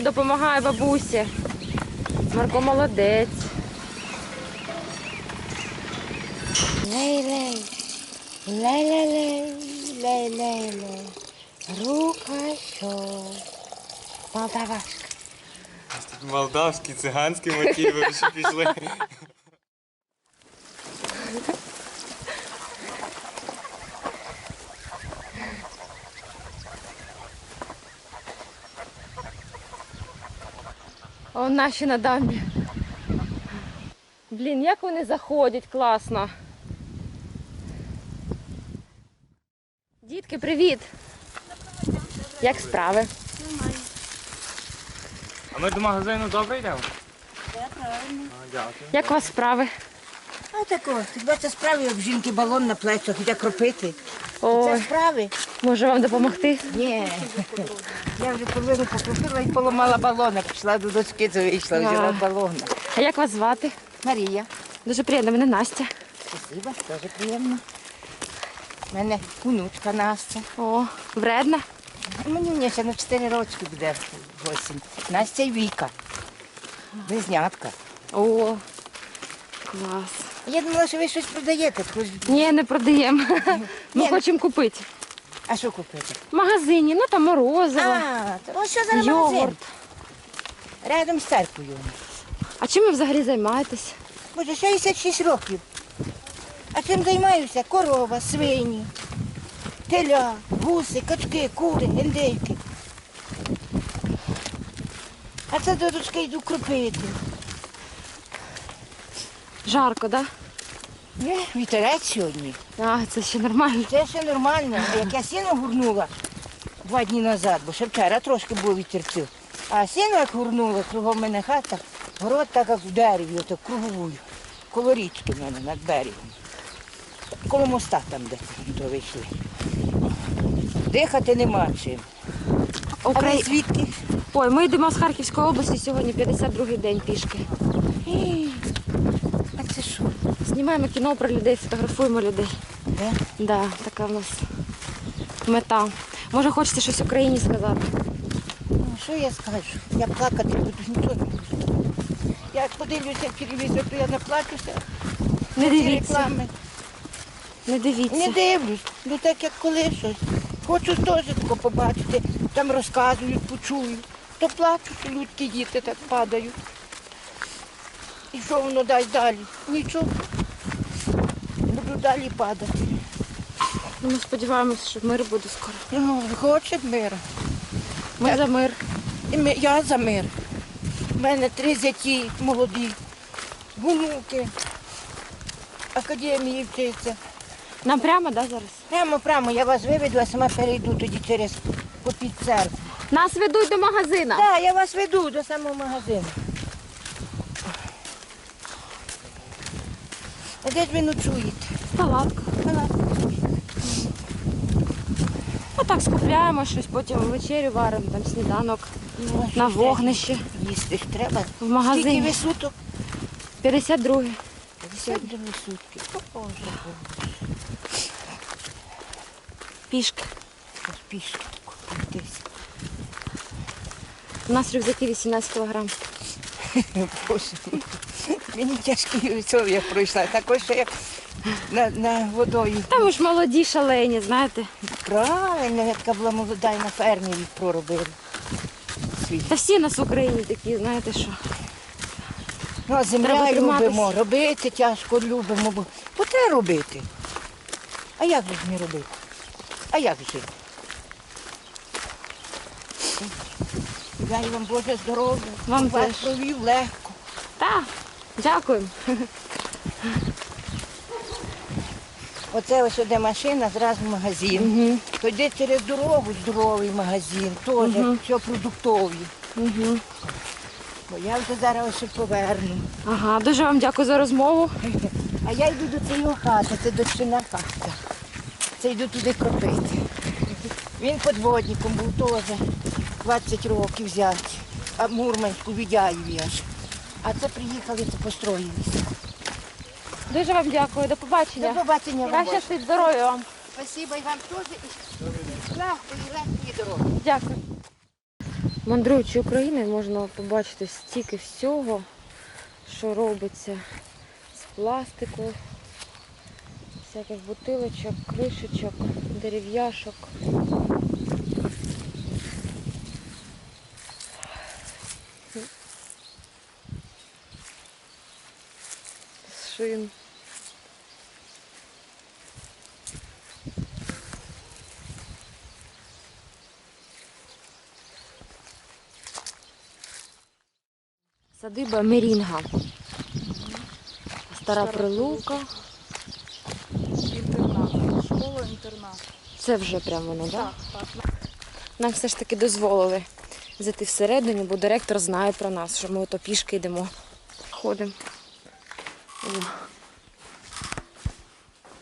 Марко допомагає бабусі. Марко молодець. Лей-лей, лей-лей-лей, лей-лей-лей. Рука що. Молдавашка. Тут молдавські, циганські мотиви ще пішли. Наші на дамбі. Блін, як вони заходять класно. Дітки, привіт! Як справи? А ми до магазину добре йдемо? Так, правильно. А, Дякую. Як у вас справи? А тако, хіба це справи, як в жінки балон на плечах, йде кропити. Це справи? може вам допомогти? Ні. Я вже половину покропила і поламала балона. Пішла до дочки, вийшла, взяла балона. А як вас звати? Марія. Дуже приємно, мене Настя. Спасибо, теж приємно. У мене внучка Настя. О, вредна. Мені мені ще на 4 роки буде 8. Настя і Віка. Близнятка. О, клас. Я думала, що ви щось продаєте. хоч- Ні, не продаємо. Ми Ні. хочемо купити. А що купити? В магазині, ну там морозиво, А, то ось що зараз магазин. йогурт. Рядом з церквою. А чим ви взагалі займаєтесь? Боже, 66 років. А чим займаюся? Корова, свині, теля, гуси, качки, кури, індейки. А це до дочки йду кропити. Жарко, так? Є, вітерець сьогодні. А, це ще нормально. Це ще нормально. Як я сіно гурнула два дні назад, бо ще вчора трошки було вітерців. А сіно як гурнула, кругом мене хата, город так як в дереві, отак круговую. Коло річки в мене над берегом. Коло моста там, де то вийшли. Дихати нема чим. А ви звідки? Ой, ми йдемо з Харківської області сьогодні 52-й день пішки. Знімаємо кіно про людей, фотографуємо людей. Де? Да, така в нас мета. Може, хочете щось Україні сказати? Ну, що я скажу? Я плакати буду, нічого не буду. Я подивлюся телевізор, то я наплачуся. Не Ці дивіться, реклами. не дивіться. Не дивлюсь, ну так як коли щось. Хочу теж тако побачити, там розказують, почую. То плачуть, людські діти так падають. І що воно дасть далі? Нічого. Далі падати. Ми сподіваємося, що мир буде скоро. Ну, хоче мира. Ми Так. за мир. І ми, я за мир. У мене три зяті молоді, внуки, академії вчиться. Нам прямо, да, зараз? Прямо, прямо, я вас виведу, а сама перейду тоді через попід церкву. Нас ведуть до магазина. Так, я вас веду до самого магазину. А де ж ви ночуєте? Палатка. Отак скупляємо щось, потім вечерю варимо, там сніданок Ну, на вогнище Їсти ж треба. в Скільки ви суток? 52 Сьогодні сутки. О, Боже, Боже. пішки. Пішки. У нас рюкзаки 18 кг. Боже. Мені тяжкі я пройшла. Також що як на, на водою. Та ми ж молоді, шалені, знаєте. Правильно, я така була молода і на фермі їх проробили. Свій. Та всі нас в Україні такі, знаєте що. Ну, а Треба земля триматись. любимо, робити тяжко любимо, бо, бо треба робити. А як же ж не робити? А як же? Дай вам Боже здоров'я, Вам вас провів легко. Та, дякуємо. Оце ось де машина, зразу магазин. Угу. То йде через дорогу здоровий магазин, теж Мгм. все продуктові. Угу. Бо я вже зараз ось ще поверну. Ага, дуже вам дякую за розмову. А я йду до цієї хати, це дочина хата. Це йду туди кропити. Він подводником був теж 20 років взяти. А Мурманську Відяєві аж. А це приїхали, це построїлися. Дуже вам дякую, до До побачення. побачення Хай вам. Боже. щастить здоров'я вам. Спасибо і вам теж. І легкої, легкої дороги. Дякую. Мандруючи Україною, можна побачити стільки всього, що робиться з пластику, всяких бутилочок, кришечок, дерев'яшок. Шин. Садиба Мерінга. Стара прилука. Інтернат. Школа-інтернат. Це вже прямо воно, так? Так, так. Нам все ж таки дозволили зайти всередину, бо директор знає про нас, що ми ото пішки йдемо. Ходимо.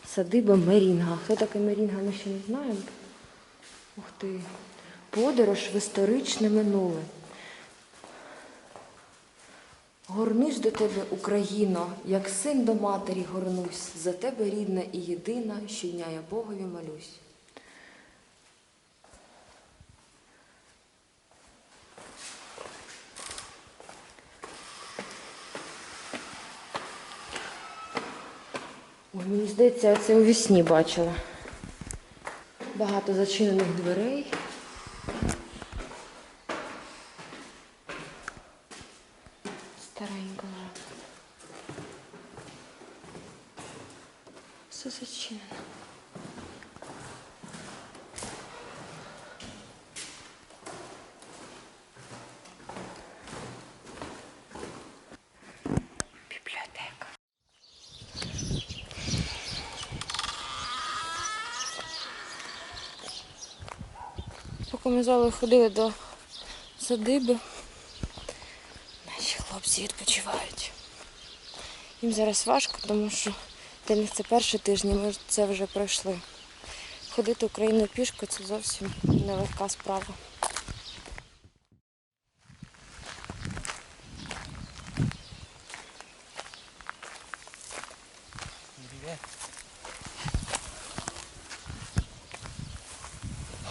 Садиба Мерінга. Хто таке Мерінга, ми ще не знаємо. Ух ти. Подорож в історичне минуле. Горнусь до тебе, Україно, як син до матері горнусь, за тебе рідна і єдина, щодня я Богові молюсь. Ой, мені здається, я це у вісні бачила. Багато зачинених дверей. Старенько. Все зачинено. Ми з Олею ходили до садиби, наші хлопці відпочивають. Їм зараз важко, тому що для них це перші тижні, ми це вже пройшли. Ходити Україною пішки це зовсім нелегка справа.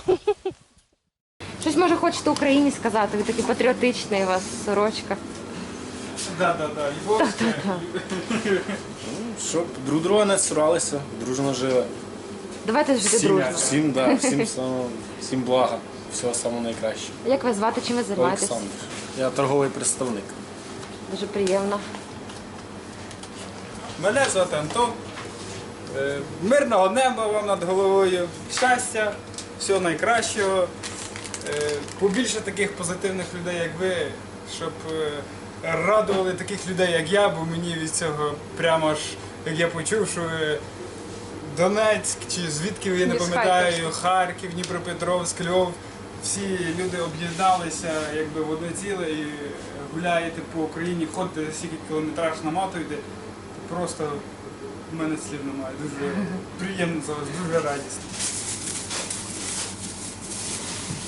Щось може хочете Україні сказати, ви такий патріотичний у вас сорочка. Да, да, да. Львовське. Щоб друг друга не цуралися, дружно жили. Давайте жити Всім, дружно. всім, да, всім, само- всім блага, всього самого найкращого. Як вас звати, чим ви займаєтесь? Олександр. Я торговий представник. Дуже приємно. Мене звати Антон. Е, Мирного неба вам над головою. Щастя, всього найкращого. Е, Побільше таких позитивних людей, як ви, щоб е, радували таких людей, як я, бо мені від цього прямо аж, як я почув, що ви Донецьк чи звідки ви, я не пам'ятаю, Харків, Дніпропетровськ, Львов. Всі люди об'єдналися якби в одне ціле і гуляєте по Україні, ходите скільки кілометраж намотуєте. Просто в мене слів немає. Дуже приємно за вас, дуже радісно.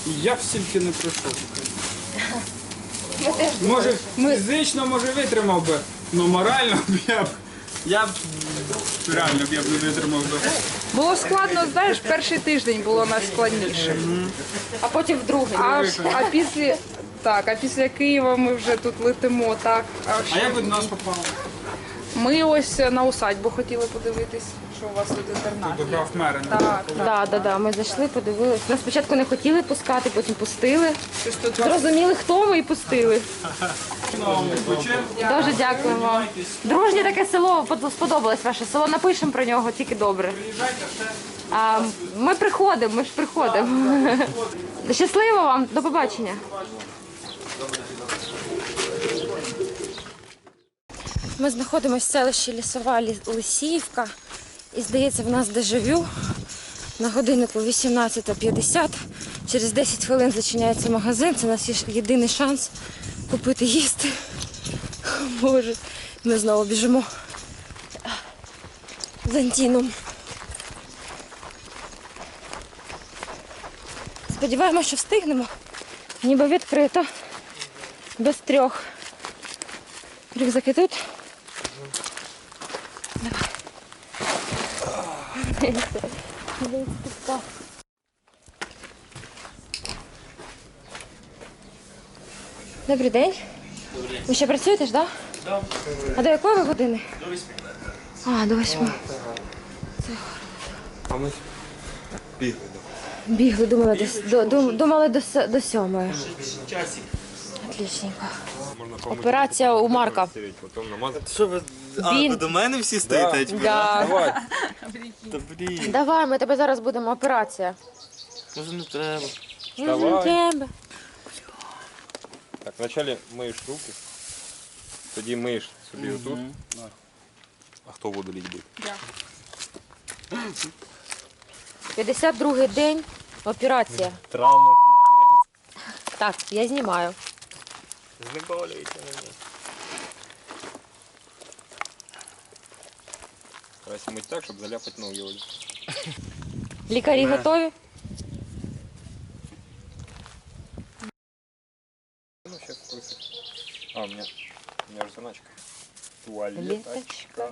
Я б стільки не пройшов. Може, фізично, може, витримав би, але морально б я б. Я б реально б я б не витримав би. Було складно, знаєш, перший тиждень було найскладніше. А потім в другий. А, а після так, а після Києва ми вже тут летимо. Так а А ще- як ви до нас попали? Ми ось на усадьбу хотіли подивитись, що у вас тут інтернат. Є. граф Мерен. Так, так. Да, да, да. Ми зайшли, подивились. Нас спочатку не хотіли пускати, потім пустили. Щось тут вас Зрозуміли, хто ми і пустили. Дуже дякую вам. Дружнє таке село, под- сподобалось ваше село. Напишемо про нього тільки добре. А, ми приходимо, ми ж приходимо. Щасливо вам, до побачення. Ми знаходимося в селищі Лісова Лисіївка. І здається, в нас дежавю. На годиннику 18.50. Через 10 хвилин зачиняється магазин. Це наш єдиний шанс купити їсти. Боже, ми знову біжимо з Антіном. Сподіваємося, що встигнемо. Ніби відкрито. Без трьох. Рюкзаки тут. Дивіться, дивіться, тут так. Добрий день. Ви ще працюєте ж, так? Да? А до якої ви години? До восьми. А, до восьми. А ми бігли. Бігли, думали, до, до, думали до, до сьомої. Отлічненько. Операція у Марка. Що ви. А, Він- ви до мене всі стоїте? типу? Да. Давай. Та блін, Давай, ми тебе зараз будемо операція. може не треба. Давай. Тебе. Так, вначале миєш руки, тоді миєш собі отут. А хто воду лить буде? 52-й день. Операція. Травма Так, я знімаю. піздець. Знеболюйте мене. Якраз мить так, чтобы заляпать ноги Лекари Лікарі Не. Ну, зараз крысы. А, у мене, у мене ж заначка. Туалеточка. Літочка.